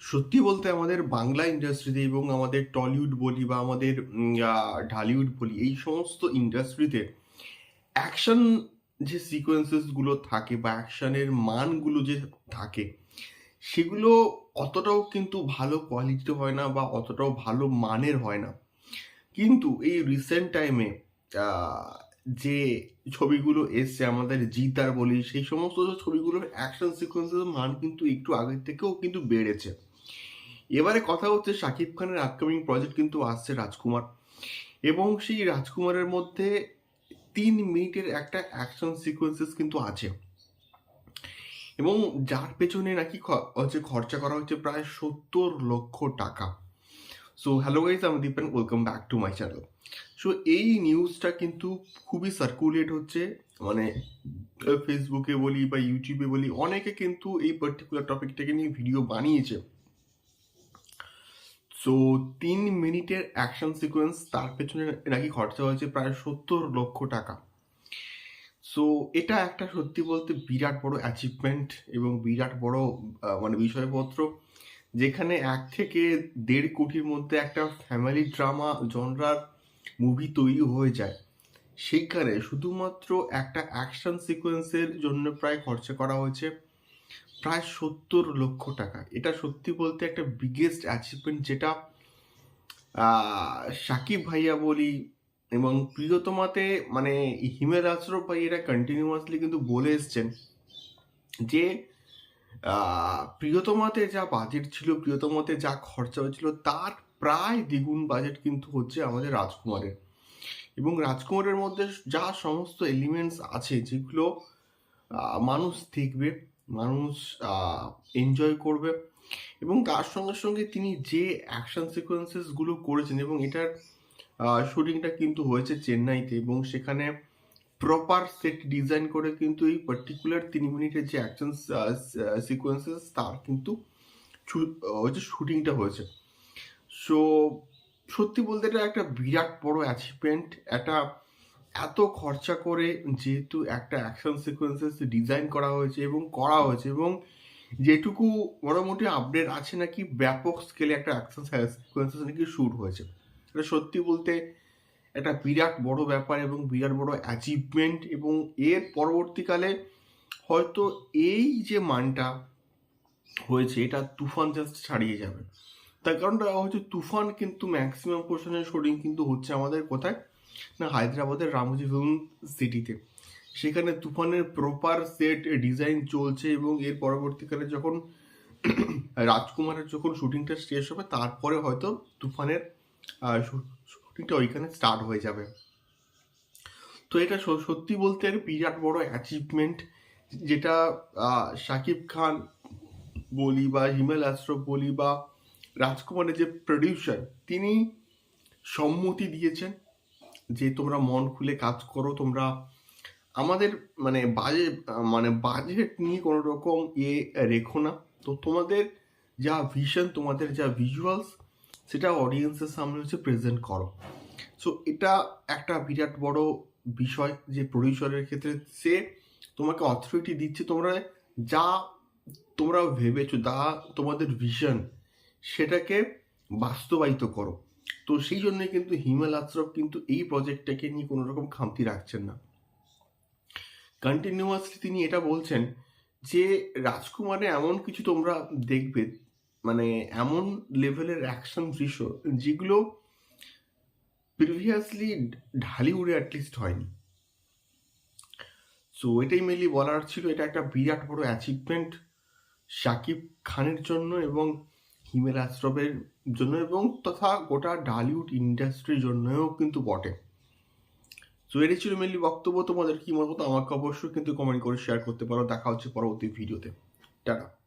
সত্যি বলতে আমাদের বাংলা ইন্ডাস্ট্রিতে এবং আমাদের টলিউড বলি বা আমাদের ঢালিউড বলি, এই সমস্ত ইন্ডাস্ট্রিতে অ্যাকশন যে সিকোয়েন্সেসগুলো থাকে বা অ্যাকশনের মানগুলো যে থাকে, সেগুলো অতটাও কিন্তু ভালো কোয়ালিটির হয় না বা অতটাও ভালো মানের হয় না। কিন্তু এই রিসেন্ট টাইমে যে ছবিগুলো এসছে, আমাদের জিতার বলি, সেই সমস্ত ছবিগুলোর অ্যাকশন সিকোয়েন্সের মান কিন্তু একটু আগের থেকেও কিন্তু বেড়েছে। এবারে কথা হচ্ছে শাকিব খানের আপকামিং প্রজেক্ট কিন্তু আসছে রাজকুমার। এবং সেই রাজকুমারের মধ্যে তিন মিনিটের একটা অ্যাকশন সিকোয়েন্সেস কিন্তু আছে। এবং যার পেছনে নাকি হচ্ছে খরচা করা হচ্ছে প্রায় সত্তর লক্ষ টাকা। সো হ্যালো গাইজ আমি Dipen welcome back to my channel so এই নিউজটা কিন্তু খুবই সার্কুলেট হচ্ছে। মানে ফেসবুকে বলি বা ইউটিউবে বলি, অনেকে কিন্তু এই পার্টিকুলার টপিকটাকে নিয়ে ভিডিও বানিয়েছে। সো তিন মিনিটের অ্যাকশন সিকোয়েন্স তার পেছনে নাকি খরচা হয়েছে প্রায় সত্তর লক্ষ টাকা। সো এটা একটা সত্যি বলতে বিরাট বড় অ্যাচিভমেন্ট এবং বিরাট বড় মানে বিষয়পত্র, যেখানে এক থেকে দেড় কোটির মধ্যে একটা ফ্যামিলি ড্রামা জনরার মুভি তৈরি হয়ে যায়। সেইখানে শুধুমাত্র একটা অ্যাকশন সিকোয়েন্সের জন্য প্রায় খরচা করা হয়েছে। প্রায় সত্তর লক্ষ টাকা। এটা সত্যি বলতে একটা বিগেস্ট অ্যাচিভমেন্ট যেটা সাকিব ভাইয়া বলি এবং প্রিয়তমাতে মানে হিমেল আশরফ ভাই এরা কন্টিনিউয়াসলি কিন্তু বলে এসছেন যে প্রিয়তমাতে যা বাজেট ছিল, প্রিয়তমাতে যা খরচা হয়েছিল তার প্রায় দ্বিগুণ বাজেট কিন্তু হচ্ছে আমাদের রাজকুমারের। এবং রাজকুমারের মধ্যে যা সমস্ত এলিমেন্টস আছে যেগুলো মানুষ দেখবে মানুষ এনজয় করবে এবং তার সঙ্গে সঙ্গে তিনি যে অ্যাকশন সিকোয়েন্সেসগুলো করেছেন এবং এটার শুটিংটা কিন্তু হয়েছে চেন্নাইতে এবং সেখানে প্রপার সেট ডিজাইন করে কিন্তু এই পার্টিকুলার তিন মিনিটের যে অ্যাকশন সিকোয়েন্সেস তার কিন্তু হচ্ছে শুটিংটা হয়েছে। সো সত্যি বলতে এটা একটা বিরাট বড় অ্যাচিভমেন্ট একটা এত খরচা করে যেহেতু একটা অ্যাকশন সিকোয়েন্সেস ডিজাইন করা হয়েছে এবং করা হয়েছে এবং যেটুকু মোটামুটি আপডেট আছে নাকি ব্যাপক স্কেলে একটা অ্যাকশন সিকোয়েন্সেস নাকি শ্যুট হয়েছে। এটা সত্যি বলতে একটা বিরাট বড় ব্যাপার এবং বিরাট বড় অ্যাচিভমেন্ট এবং এর পরবর্তীকালে হয়তো এই যে মানটা হয়েছে, এটা তুফান জাস্ট ছাড়িয়ে যাবে। তার কারণটা হচ্ছে তুফান কিন্তু ম্যাক্সিমাম পোর্শনের শুটিং কিন্তু হচ্ছে আমাদের কোথায়? না, হায়দ্রাবাদের রামজি ফিল্ম সিটিতে। সেখানে তুফানের প্রপার সেট ডিজাইন চলছে এবং এর পরবর্তীকালে যখন রাজকুমারের যখন শুটিংটা শেষ হবে, তারপরে হয়তো তুফানের শুটিংটা ওইখানে স্টার্ট হয়ে যাবে। তো এটা সত্যি বলতে বিরাট বড় অ্যাচিভমেন্ট যেটা শাকিব খান বলি বা হিমেল আশরফ বলি বা রাজকুমারের যে প্রডিউসার তিনি সম্মতি দিয়েছেন যে তোমরা মন খুলে কাজ করো, তোমরা আমাদের মানে বাজেট মানে বাজেট নিয়ে কোনো রকম ইয়ে রেখো না। তো তোমাদের যা ভিশন তোমাদের যা ভিজুয়ালস সেটা অডিয়েন্সের সামনে হচ্ছে প্রেজেন্ট করো। সো এটা একটা বিরাট বড় বিষয় যে প্রডিউসারের ক্ষেত্রে সে তোমাকে অথরিটি দিচ্ছে, তোমরা যা তোমরা ভেবেছো, যা তোমাদের ভিশন সেটাকে বাস্তবায়িত করো। তো সেই জন্য কিন্তু হিমেল আশরফ কিন্তু এই প্রজেক্টটাকে নিয়ে কোনো রকম খামতি রাখছেন না। কন্টিনিউয়াসলি তিনি এটা বলছেন যে, রাজকুমারে এমন কিছু তোমরা দেখবে মানে এমন লেভেলের অ্যাকশন দৃশ্য যেগুলো প্রিভিয়াসলি ঢালিউডে অ্যাটলিস্ট হয়নি। সো এটাই মেনলি বলার ছিল। এটা একটা বিরাট বড় অ্যাচিভমেন্ট শাকিব খানের জন্য এবং হিমেল আশ্রমের জন্য এবং তথা গোটা ডালিউড ইন্ডাস্ট্রির জন্যও কিন্তু বটে। সো এটি ছিল মেনলি বক্তব্য। তোমাদের কি মতো আমাকে অবশ্যই কিন্তু কমেন্ট করে শেয়ার করতে পারো। দেখা হচ্ছে পরবর্তী ভিডিওতে টাটা।